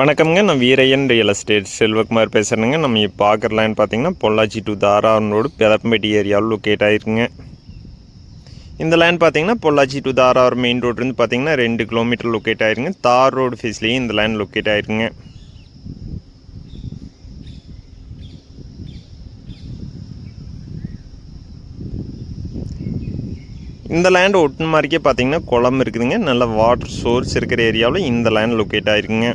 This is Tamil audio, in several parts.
வணக்கம்ங்க. நான் வீரையன் ரியல் எஸ்டேட் செல்வகுமார் பேசுகிறேங்க நம்ம இப்போ பார்க்குறலான்னு பார்த்தீங்கன்னா பொள்ளாச்சி டு தாராவரம் ரோடு பெதப்பம்பேட்டி ஏரியாவில் லொக்கேட் ஆகிருக்குங்க இந்த லேண்ட் பார்த்தீங்கன்னா பொள்ளாச்சி டு தாராவரம் மெயின் ரோட்லேருந்து பார்த்தீங்கன்னா ரெண்டு கிலோமீட்டர் லொக்கேட் ஆயிருங்க தார் ரோடு ஃபேஸ்லேயும் இந்த லேண்ட் லொக்கேட் ஆயிருக்குங்க. இந்த லேண்ட் ஒட்டுன மாதிரிக்கே பார்த்தீங்கன்னா குளம் இருக்குதுங்க. நல்ல வாட்டர் சோர்ஸ் இருக்கிற ஏரியாவில் இந்த லேண்ட் லொக்கேட் ஆயிருக்குங்க.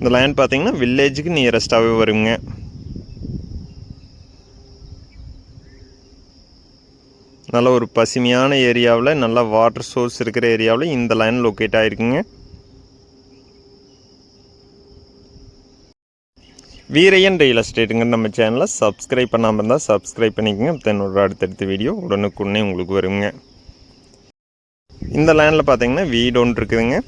இந்த லேண்ட் பார்த்தீங்கன்னா வில்லேஜுக்கு நியரஸ்ட்டாகவே வருங்க. நல்ல ஒரு பசுமையான ஏரியாவில் நல்ல வாட்டர் சோர்ஸ் இருக்கிற ஏரியாவில் இந்த லைன் லொக்கேட் ஆகிருக்குங்க வீரையன் ரியல் எஸ்டேட்டுங்க நம்ம சேனலை சப்ஸ்கிரைப் பண்ணாமல் இருந்தால் சப்ஸ்கிரைப் பண்ணிக்கோங்க. தன்னோட அடுத்தடுத்த வீடியோ உடனுக்குடனே உங்களுக்கு வருங்க. இந்த லேண்டில் பார்த்தீங்கன்னா வீடு ஒன்று இருக்குதுங்க.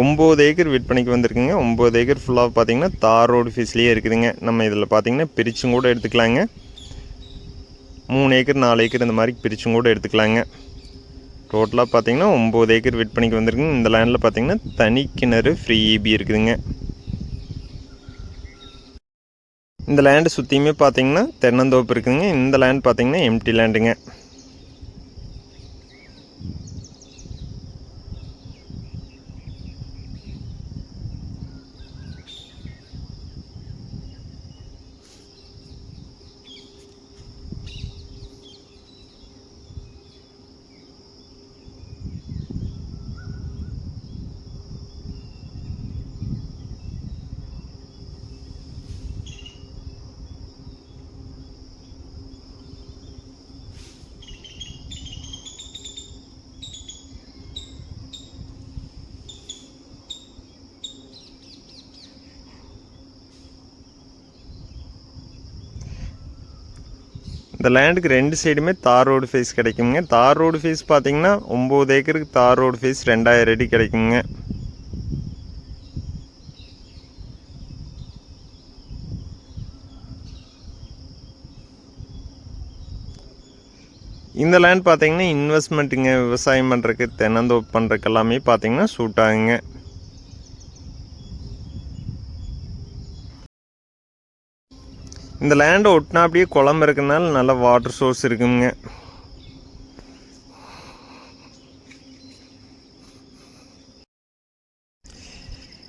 ஒம்பது ஏக்கர் விற்பனைக்கு வந்திருக்குங்க. ஒம்பது ஏக்கர் ஃபுல்லாக பார்த்தீங்கன்னா தார் ரோடு ஃபீஸ்லேயே இருக்குதுங்க. நம்ம இதில் பார்த்தீங்கன்னா பிரிச்சும் கூட எடுத்துக்கலாங்க. மூணு ஏக்கர் நாலு ஏக்கர் இந்த மாதிரி பிரிச்சும் கூட எடுத்துக்கலாங்க. டோட்டலாக பார்த்தீங்கன்னா ஒம்பது ஏக்கர் விற்பனைக்கு வந்திருக்குங்க. இந்த லேண்டில் பார்த்தீங்கன்னா தனி கிணறு ஃப்ரீ இபி இருக்குதுங்க. இந்த லேண்டு சுற்றியுமே பார்த்தீங்கன்னா தென்னந்தோப்பு இருக்குதுங்க. இந்த லேண்ட் பார்த்தீங்கன்னா எம்டி லேண்டுங்க இந்த லேண்டுக்கு ரெண்டு சைடுமே தார் ரோடு ஃபேஸ் கிடைக்குங்க. தார் ரோடு ஃபேஸ் பார்த்தீங்கன்னா ஒம்பது ஏக்கருக்கு தார் ரோடு ஃபேஸ் ரெண்டாயிரம் அடி கிடைக்குங்க. இந்த லேண்ட் பார்த்தீங்கன்னா இன்வெஸ்ட்மெண்ட்டுங்க விவசாயம் பண்ணுறக்கு தென்னந்தோப்பு பண்ணுறக்கு எல்லாமே பார்த்தீங்கன்னா சூட் ஆகுங்க. இந்த லேண்டை ஒட்டினா அப்படியே குளம் இருக்கிறதுனால நல்ல வாட்டர் சோர்ஸ் இருக்குங்க.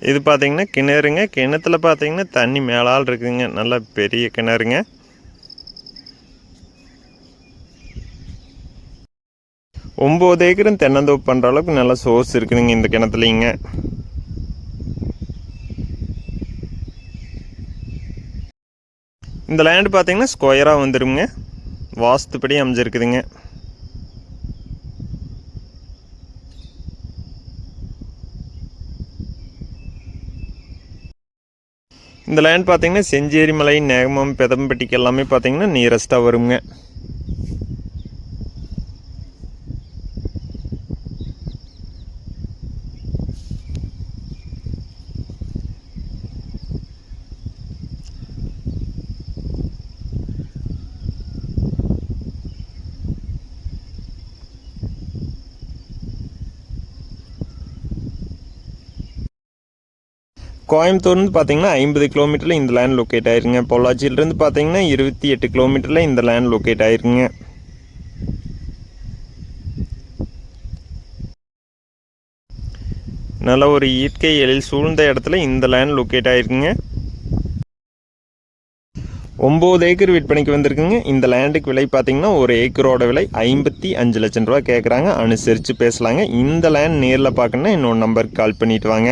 இது பார்த்தீங்கன்னா கிணறுங்க. கிணத்துல பார்த்தீங்கன்னா தண்ணி மேலால் இருக்குதுங்க நல்ல பெரிய கிணறுங்க. ஒம்பது ஏக்கரும் தென்னந்தோப்பு பண்ணுற அளவுக்கு நல்ல சோர்ஸ் இருக்குதுங்க இந்த கிணத்துலிங்க. இந்த லேண்டு பார்த்தீங்கன்னா ஸ்கொயராக வந்துடுங்க வாஸ்துப்படி அமைஞ்சிருக்குதுங்க. இந்த லேண்ட் பார்த்தீங்கன்னா செஞ்சேரி மலை நேகமம் பெதம்பட்டிக்கு எல்லாமே பார்த்தீங்கன்னா நியரஸ்ட்டாக வருங்க கோயம்புத்தூர்லேருந்து பார்த்தீங்கன்னா ஐம்பது கிலோமீட்டரில் இந்த லேண்ட் லொக்கேட் ஆயிருங்க. பொள்ளாச்சியிலேருந்து பார்த்தீங்கன்னா இருபத்தி எட்டு கிலோமீட்டரில் இந்த லேண்ட் லொக்கேட் ஆயிருங்க. நல்ல ஒரு இயற்கை எழில் சூழ்ந்த இடத்துல இந்த லேண்ட் லொக்கேட் ஆயிருக்குங்க. ஒம்பது ஏக்கர் விற்பனைக்கு வந்திருக்குங்க. இந்த லேண்டுக்கு விலை பார்த்தீங்கன்னா ஒரு ஏக்கரோட விலை ஐம்பத்தி அஞ்சு லட்சம் ரூபா கேட்குறாங்க அனுசரித்து பேசலாங்க. இந்த லேண்ட் நேரில் பார்க்கணுன்னா இன்னொரு நம்பருக்கு கால் பண்ணிட்டு வாங்க.